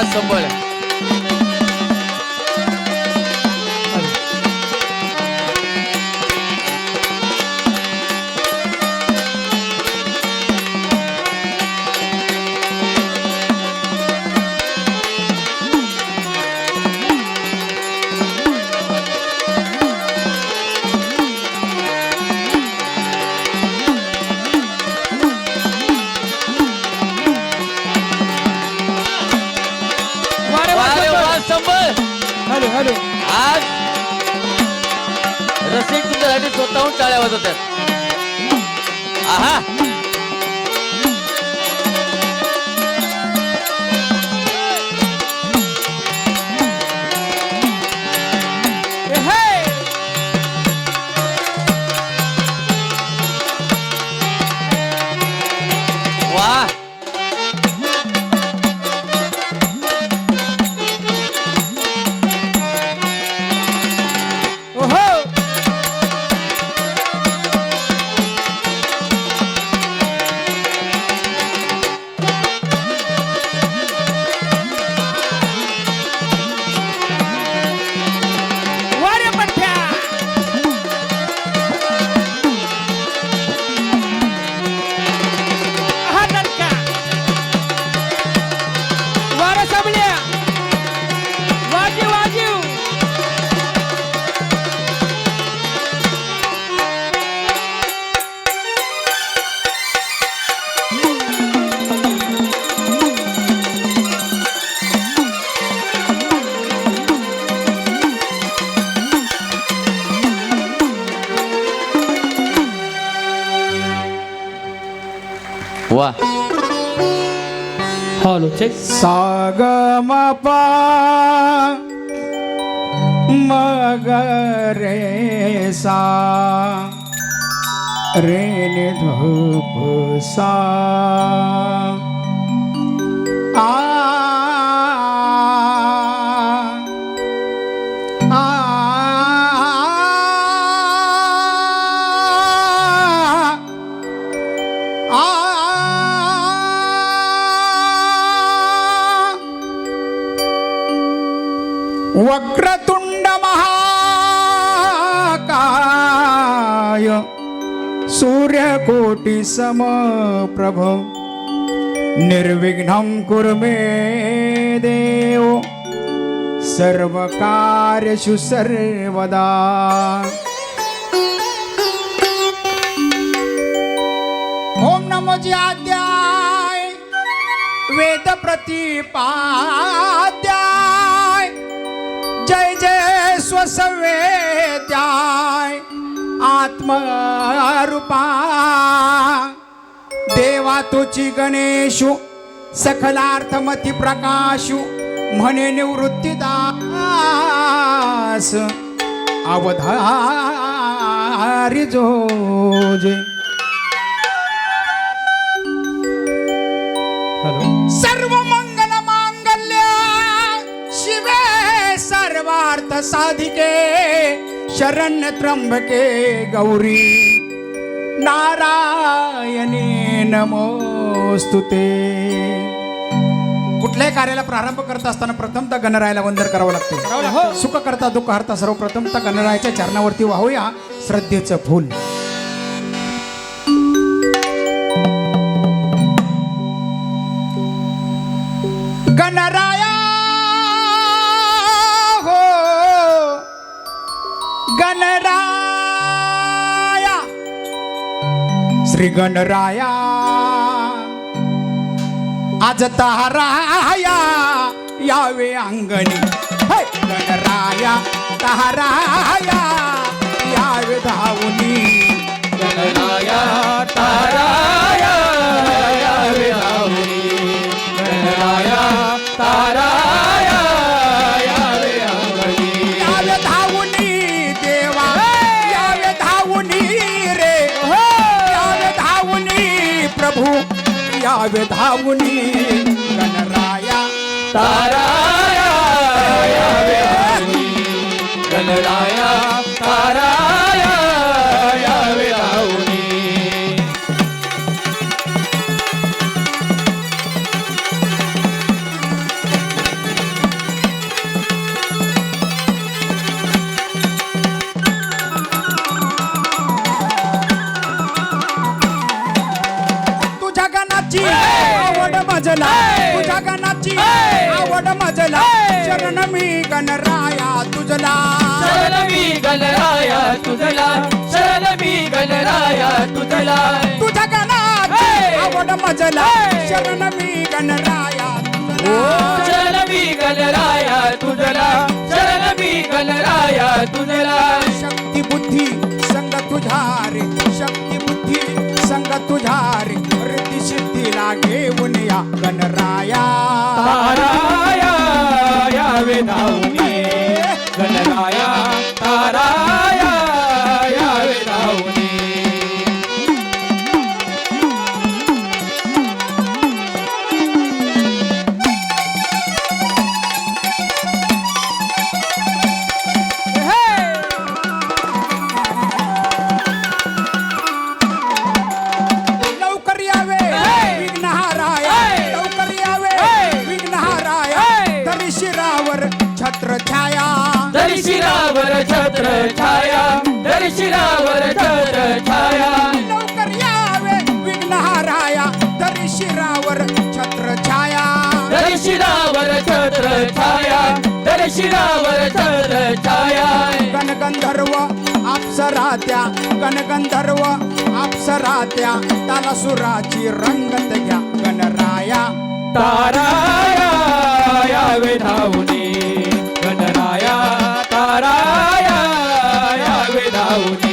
Спасибо, Соболя. Hello check साग मपा मग रे सा रे नि टिसम प्रभो निर्विघ्नं कुरु मे देव सर्वकार्येषु सर्वदा। ओम नमो जी आद्याय वेद प्रतिपाद्याय जय जय स्वसवेद्याय आत्मरूपा देवा तुची गणेशु सकलार्थमती प्रकाशु म्हणे निवृत्तीदास अवधारी जोजे. सर्व मंगल मांगल्य शिवे सर्वार्थ साधिके. शरण्य त्र्यंबके गौरी. नारायणी नमोस्तुते कुठल्याही कार्याला प्रारंभ करत असताना प्रथमतः गणरायाला वंदन करावं लागते. हो सुख करता दुःख हरता सर्वप्रथमतः गणरायाच्या चरणावरती वाहूया. श्रद्धेचं फूल. श्री गणराया आज तहाराया यावे अंगणी. गणराया तहाराया यावे धावणी. गणराया ताराया यावे धावणी. गणराया तारा धावे धावणी गणराया तारा मजला हे! तुझ्या गणाची! आवड मजला. हे! शरण मी गणराया तुझला. शरण मी गणराया तुझला. शरण मी गणराया तुझला. तुझ्या गणाची! आवड मजला. हे! शरण मी गणराया शरण मी गणराया तुझला. शरण मी गणराया तुझला. शक्ती बुद्धी संग तुझ्या रे. शक्ती बुद्धी संग तुझ्या रे. तारा घेऊन या गणराया. ताराया यावे धावणे गणराया तारा. शिरावर छत्र छाया. लवकर यावे विघ्नहाराया. तरी शिरावर छत्र छाया. तरी शिरावर छत्र छाया. तरी शिरावर छत्र छाया. गणगंधर्व अप्सरात्या गणगंधर्व अप्सरात्या ताला सुराची रंगत घ्या गणराया. ताराया यावे धावणे. गणराया ताराया यावे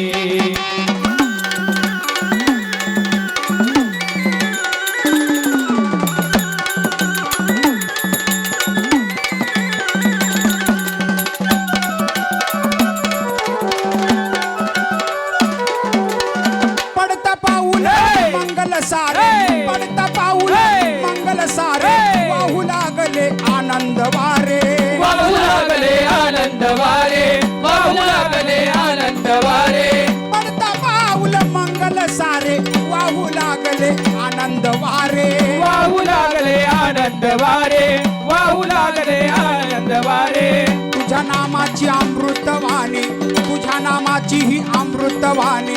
वारे वाहू लागले आनंद वारे. तुझ्या नामाची अमृतवाणी तुझ्या नामाची ही अमृतवाणी.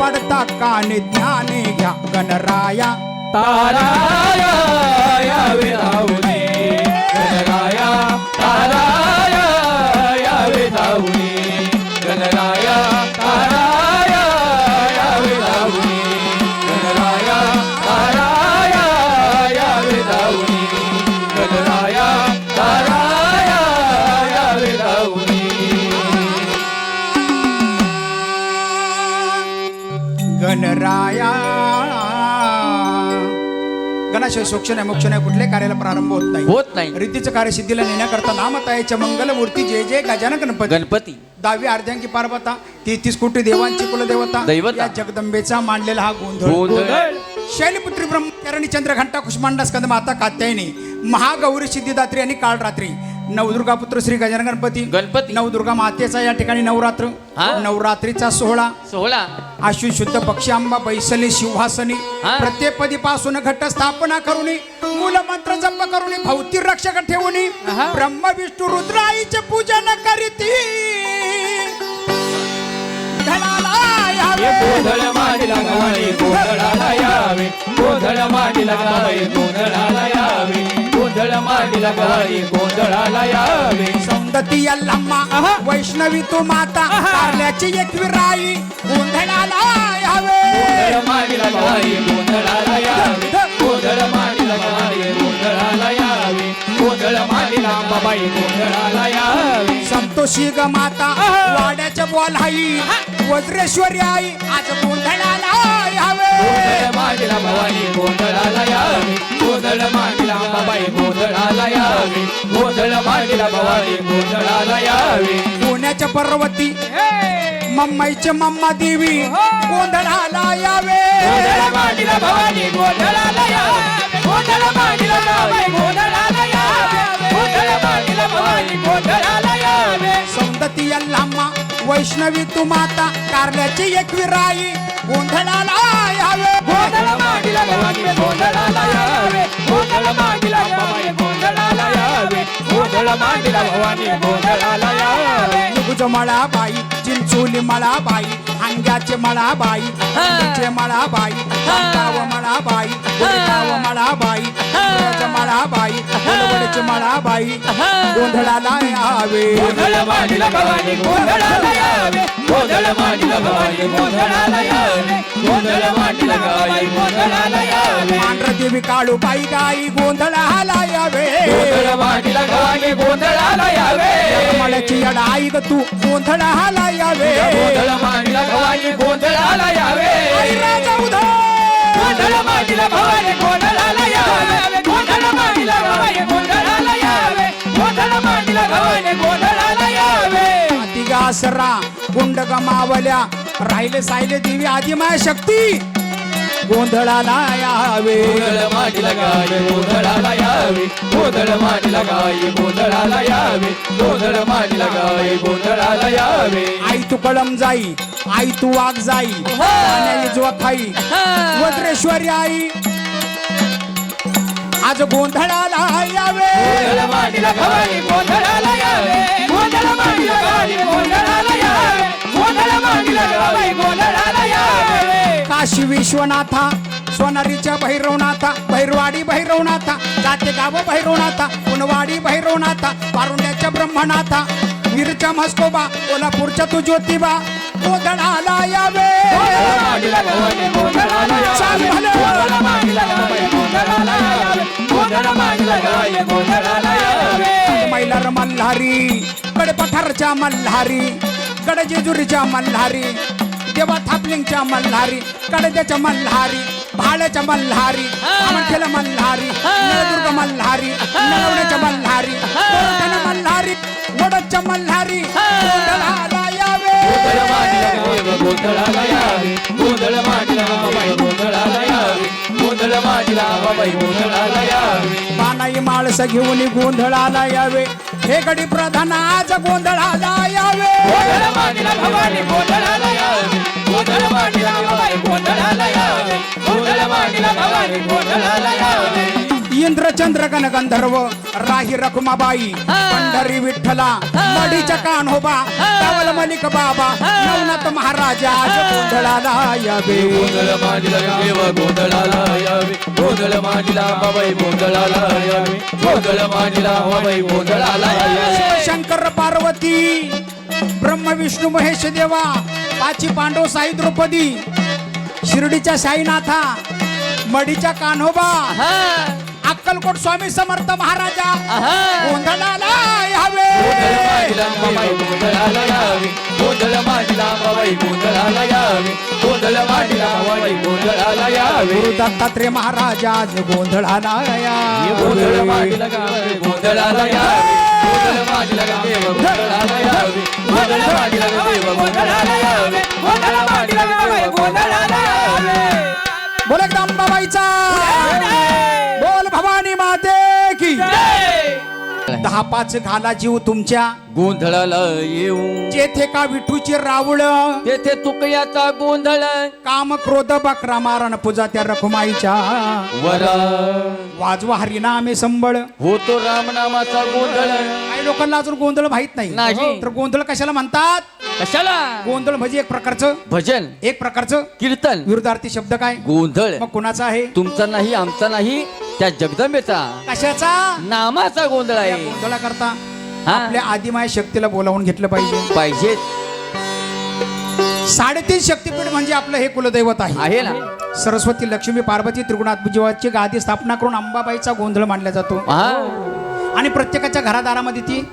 पडता काने ज्ञाने घ्या गणराया. ताराया यावे गणाशिवाय सोक्ष नाही मोक्ष नाही कुठल्याही कार्याला प्रारंभ होत नाही. होत नाही. रीतीचं कार्य सिद्धीला नेण्याकरता नामतायाच्या मंगलमूर्ती जय जय गजानन गणपती? गणपती. दहावी अर्ध्यांकी पार्वता तेहतीस कोटी देवांची कुलदेवता दैवता. या जगदंबेचा मांडलेला हा गोंधळ. गोंधळ. शैलपुत्री ब्रह्मचारिणी चंद्रघंटा कुष्मांडा स्कंद माता कात्यायनी महागौरी सिद्धिदात्री आणि काळरात्री नवदुर्गा पुत्र श्री गजानन गणपती गणपती. नवदुर्गा मातेचा या ठिकाणी नवरात्र हा. नवरात्रीचा सोहळा सोहळा आश्विन शुद्ध पक्षी आंबा बैसले शिवहासनी हा. प्रत्येक पदी पासून घट स्थापना करुनी मूलमंत्र जप करुनी भौतिक रक्षक ठेवूनी आहा. ब्रह्म विष्णू रुद्राईचे पूजन करीती यावे. गोधळ मांडला गावे गोधळाला यावे गोधळ मांडला गावे गोधळाला यावे गोधळ मांडला गावे गोधळाला यावे. सौंदती आहा. वैष्णवी तू माता. कारल्याची एकवी राई गोंधळाला यावे. गोधळ मांडला गावे गोधळाला यावे. गोधळ मांडला गावे गोधळाला यावे. गोधळ मांडला बाबाई गोधळाला यावे संतोषी ग माता. वाड्याच्या बॉल हाई. वज्रेश्वरी आई आज गोंधळाला यावे. गोधळ मांडला भवानी गोधळाला यावे गोधळ मांडला बाबाई गोधळाला यावे गोधळ मांडला भवानी गोधळाला यावे पुण्याच्या पर्वती! मम्माईचे मम्मा देवी हो. गोंधळाला यावे. गोधळ मांडला भवानी गोधळाला यावे वैष्णवी तू माता कारल्याची एकवी राई गोंधळाला यावे. गोधळ मांडला भवानी गोधळाला यावे. गोधळ मांडला भवानी गोधळाला यावे. गोधळ मांडला भवानी गोधळाला यावे. निकुज मळाबाई चिंचोली मळाबाई अंग्याचे मळाबाई अंग्याचे मळाबाई गाव मळाबाई. गाव मळाबाई. मळाबाई. मळाबाई. गोंधळाला यावे गोंधळ मांडला भवानी गोंधळाला यावे गोंधळ मांडला भवानी गोंधळाला यावे गोंधळ मांडला गाई गोंधळाला यावे पांढर देवी काळूबाई गाई गोंधळाला यावे गोंधळ मांडला भवानी गोंधळाला यावे मळ्याची आई ग तू गोंधळाला यावे गोंधळ मांडला भवानी गोंधळाला यावे राजा उधळ गोंधळ मांडला भवानी गोंधळाला यावे गोंधळ गोंधळाला यावे गोंधळ गोंधळाला यावे गुंड गमावल्या. राहिले सायले देवी आदिमाय शक्ती. गोंधळाला यावे. गोंधळ मांडला गोंधळाला यावे. गोंधळ मांडला गाई गोंधळाला यावे. गोंधळ मांडला गाई गोंधळाला यावे. आई तू कळम जाई आई तू वाघ जाई पाण्या इजवा खाई वज्रेश्वरी आई आज गोंधळाला यावे. गोंधळ मांडला भवानी गोंधळाला यावे. गोंधळ मांडला गोंधळाला यावे. गोंधळ मांडला गोंधळाला यावे. काशी विश्वनाथा सोनारीच्या भैरवनाथा भैरवाडी भैरवनाथा जाते गाव भैरवनाथा पुनवाडी भैरवनाथा पारुंड्याच्या ब्रह्मनाथा वीरच्या म्हस्कोबा कोल्हापूरच्या तू ज्योतिबा गोधळाला यावे. गोंधळ मांडला भवानी गोंधळाला मल्हारी कडपठारच्या मल्हारी कडजेजुरीच्या मल्हारी देवा थापलिंगच्या मल्हारी कडद्याच्या मल्हारी भाड्याच्या मल्हारी आमठेला मल्हारी नळदुर्ग मल्हारी नळवण्याच्या मल्हारी मल्हारी वडदच्या मल्हारी गोंधळाला यावे. गोंधळ मांडला गाई गोंधळाला यावे. गोंधळ मांडला बाबाई गोंधळाला यावे. गोंधळ मांडला बाबाई गोंधळाला यावे. पानाई माळस घेऊन गोंधळाला यावे. हे गडी प्रधान आज गोंधळाला यावे. गोंधळ मांडला भवानी गोंधळाला यावे गोंधळ मांडला बाबाई गोंधळाला यावे गोंधळ मांडला भवानी गोंधळाला यावे इंद्र चंद्र गण गंधर्व राही रखुमाबाई पंढरी विठ्ठला मडीच्या कान्होबा कावल मलिक बाबा नवनाथ महाराजा गोंधळाला यावे गोंधळ मांडला देव गोंधळाला यावे गोंधळ मांडला बाबाई गोंधळाला यावे गोंधळ मांडला बाबाई गोंधळाला यावे शंकर पार्वती ब्रह्म विष्णू महेश देवा पाची पांडव साई द्रौपदी शिर्डीच्या साईनाथा मडीच्या कान्होबा अक्कलकोट स्वामी समर्थ महाराजा गोंधळाला यावे गोंधळ मांडला बाबाई गोंधळाला यावे गोंधळ मांडला बाबाई गोंधळाला यावे गोंधळ मांडला बाबाई गोंधळाला यावे गुरु दत्तात्रय महाराजा गोंधळाला गोंधळ मांडला गोंधळाला यावे बोला मांडला दहा पाच घाला जीव तुमच्या. गोंधळाला येऊ जेथे का विठूची रावळ तेथे तुकयाचा गोंधळ. काम क्रोध बकरा मारण पूजा त्या रखुमाईच्या. वरा. वाजवा हरिनामे संबळ. होतो रामनामाचा गोंधळ. काही लोकांना अजून गोंधळ माहीत नाही. नाही. तर गोंधळ कशाला म्हणतात? कशाला? गोंधळ म्हणजे एक प्रकारचं. भजन. एक प्रकारचं. कीर्तन. विरुद्धार्थी शब्द काय? गोंधळ. मग कुणाचा आहे? तुमचा नाही आमचा नाही त्या जगदंबेचा. कशाचा? नामाचा गोंधळ आहे. करता हा. आपल्या आदिमाय शक्तीला बोलावून घेतलं पाहिजे. पाहिजे. साडेतीन शक्तीपीठ म्हणजे आपलं हे कुलदैवत आहे. आहे ना. सरस्वती लक्ष्मी पार्वती त्रिगुणात्मजीवाची गादी स्थापना करून अंबाबाईचा गोंधळ मांडला जातो. हा. आणि प्रत्येकाच्या घरादारामध्ये ती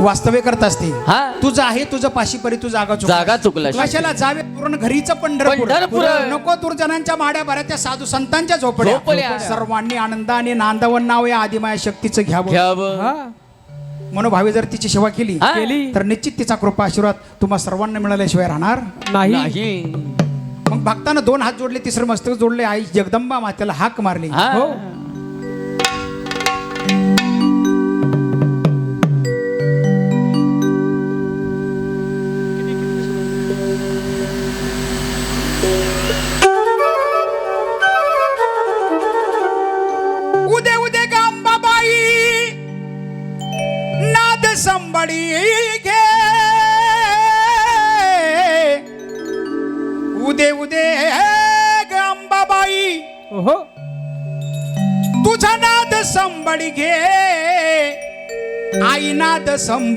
वास्तव्य करत असते. हा? तुझं आहे तुझं पाशी परी तू जागा चुकलास. जागा चुकलास. कशाला जावे? पूर्ण घरीचं पंढरपूर. पंढरपूर. नको दुर्जनांच्या माड्या भऱ्या साधू संतांच्या झोपड्या. झोपड्या. सर्वांनी आनंदाने नांदवन नाव या आदिमाया शक्तीचं घ्यावं. घ्यावं. मनोभावे जर तिची सेवा केली हा? तर निश्चित तिचा कृपा आशीर्वाद तुम्हा सर्वांना मिळाल्याशिवाय राहणार नाही. मग भक्तानं दोन हात जोडले तिसरं मस्तक जोडले आई जगदंबा मातेला हाक मारली. हा.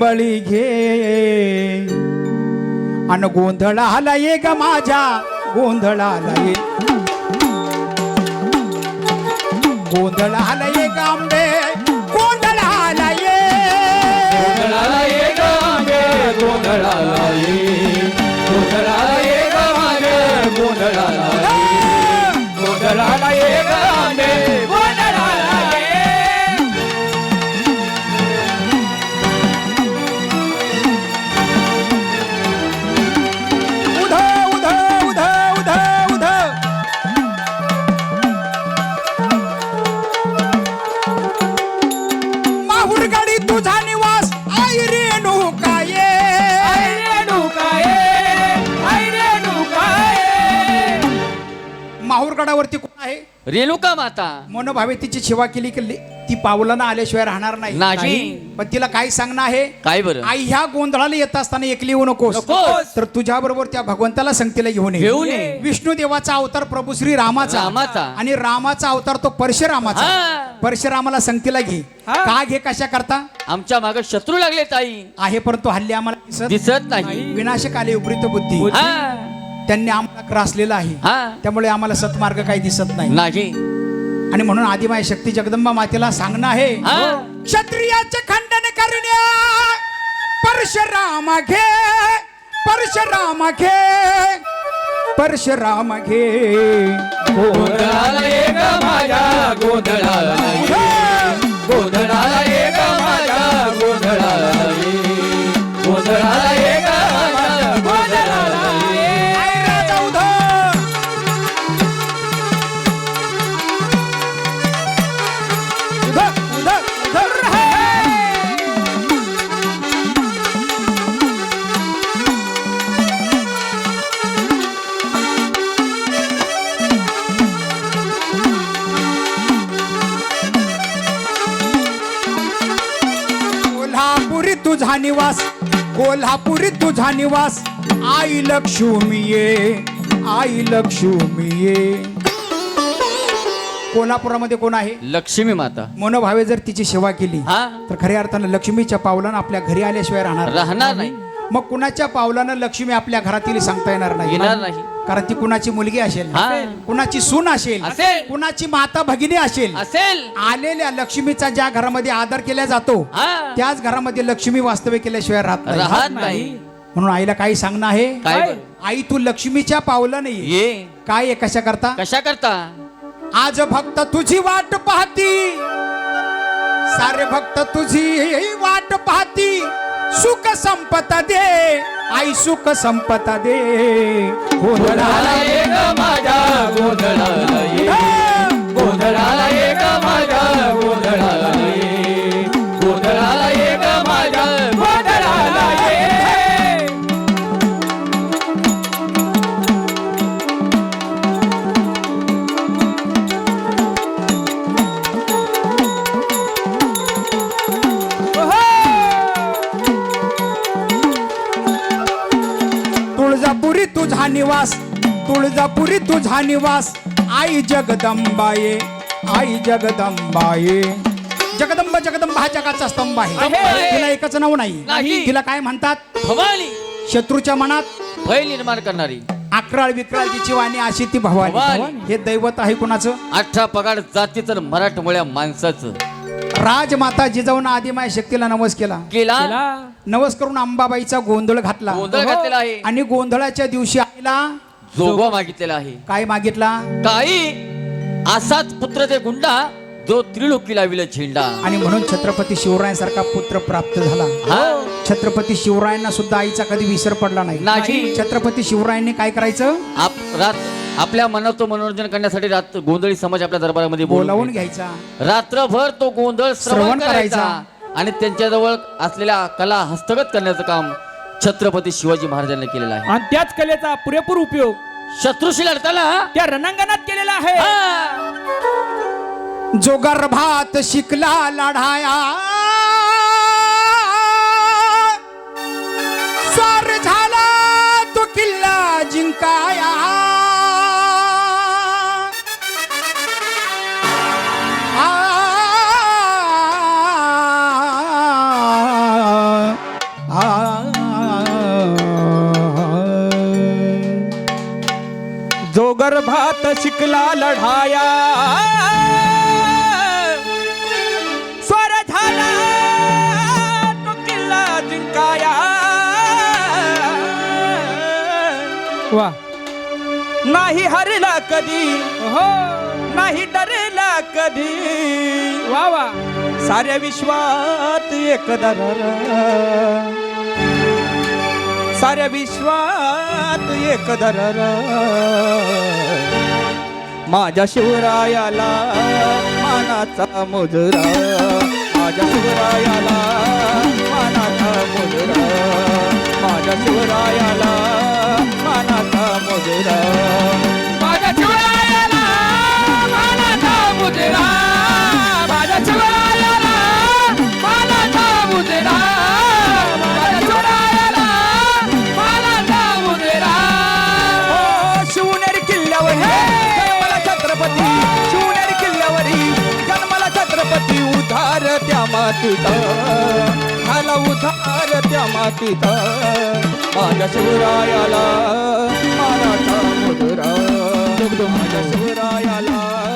बळी घे. अन गोंधळाला ये ग माझ्या गोंधळाला ये. गोंधळाला ये रेणुका माता. मनोभावे तिची सेवा केली की ती पावलांना आल्याशिवाय राहणार नाही. नाही. पण तिला काय सांगणं आहे? काय बरं? आई ह्या गोंधळाला येत असताना एकली येऊ नकोस. नकोस. तर तुझ्या बरोबर त्या भगवंताला संगतीला घेऊन घेऊन ये. विष्णू देवाचा अवतार प्रभू श्री रामाचा. रामाचा. आणि रामाचा अवतार तो परशुरामाचा. हा. परशुरामाला संगतीला घे. हा. का घे कशा करता? आमच्या मागे शत्रू लागले ताई. आहे परंतु हल्ली आम्हाला दिसत दिसत नाही. विनाशक आले उपरीत बुद्धी. हा. त्यांनी आम्हाला ग्रासलेला आहे. हा. त्यामुळे आम्हाला सत्मार्ग काही दिसत नाही. आणि म्हणून आदिमाय शक्ती जगदंबा मातेला सांगणं आहे. हा. क्षत्रियाचे खंडन करण्या परशुराम घे. परशुराम घे. परशुराम घे. गोंधळाला गोंधळाला. निवास आई लक्ष्मी ये आई लक्ष्मी ये कोल्हापुरामध्ये कोण आहे? लक्ष्मी माता. मनोभावे जर तिची सेवा केली हा? तर खऱ्या अर्थानं लक्ष्मीच्या पावलानं आपल्या घरी आल्याशिवाय राहणार. राहणार नाही. मग कुणाच्या पावलानं लक्ष्मी आपल्या घरातील सांगता येणार नाही? येणार नाही. कारण ती कुणाची मुलगी असेल हा. कुणाची सून असेल असेल. कुणाची माता भगिनी असेल असेल. आलेल्या लक्ष्मीचा ज्या घरामध्ये आदर केला जातो हा. त्याच घरामध्ये लक्ष्मी वास्तव्य केल्याशिवाय राहत नाही. राहत नाही. म्हणून आईला काही सांगणं आहे? काय? बरं? आई तू लक्ष्मीच्या पावलं नाही ये. काय आहे? कशा करता? कशा करता? आज भक्त तुझी वाट पाहती. सारे भक्त तुझी वाट पाहती. सुख संपता दे. आई सुख संपता दे. गोंधळाला ये माझ्या गोंधळाला ये गोंधळाला निवास तुळजापुरी तुझा निवास. आई जगदंबाये आई जगदंबाये. जगदंब जगदंब हा जगाचा स्तंभ आहे. आहे. तिला एकच नाव नाही. नाही. तिला काय म्हणतात? भवानी. शत्रूच्या मनात भय निर्माण करणारी. अकराळ विक्राळ तिची वाणी अशी ती भवानी. भवानी. हे दैवत आहे कुणाचं? अठरा पगार जातीचं मराठमोळ्या माणसाचं. राजमाता जिजाऊन आदिमाय शक्तीला नवस केला. केला? नवस करून अंबाबाईचा गोंधळ घातला. गोंधळ घातलेला आहे. आणि गोंधळाच्या दिवशी आईला जोगवा मागितलेला आहे. काय मागितला? काही असाच पुत्र ते गुंडा जो त्रिलोकीला विल झेंडा. आणि म्हणून छत्रपती शिवरायांसारखा पुत्र प्राप्त झाला. हा? छत्रपती शिवरायांना सुद्धा आईचा कधी विसर पडला नाही. नाही. छत्रपती शिवरायांनी काय करायचं? आप रात आपल्या मनाचं मनोरंजन करण्यासाठी रात गोंधळी समाज आपल्या दरबारामध्ये बोलावून घ्यायचा. रात्रभर तो गोंधळ श्रवण करायचा. आणि त्यांच्याजवळ असलेल्या कला हस्तगत करण्याचं काम छत्रपती शिवाजी महाराजांनी केलेलं आहे. आणि त्याच कलेचा पुरेपूर उपयोग शत्रूशी लढताना त्या रणांगणात केलेला आहे. हा, जो गर्भात शिकला लढाया. स्वार झाला तो किल्ला जिंकाया. गर्भात शिकला लढाया. स्वर झाला तो किल्ला जिंकाया. वा. नाही हरला कधी. हो. नाही डरला कधी. वा वा. साऱ्या विश्वात एक दरारा साऱ्या विश्वात एक दरारा. माझ्या शिवरायाला मानाचा मुजरा. माझ्या शिवरायाला मानाचा मुजरा. माझ्या शिवरायाला मानाचा मुजरा. माझ्या शिवरायाला मानाचा मुजरा. माझ्या शिवरायाला मानाचा मुजरा. मातीत. झाला उधार त्या मातीत. माझ्या शिवरायाला मानाचा मुजरा. माझ्या शिवरायाला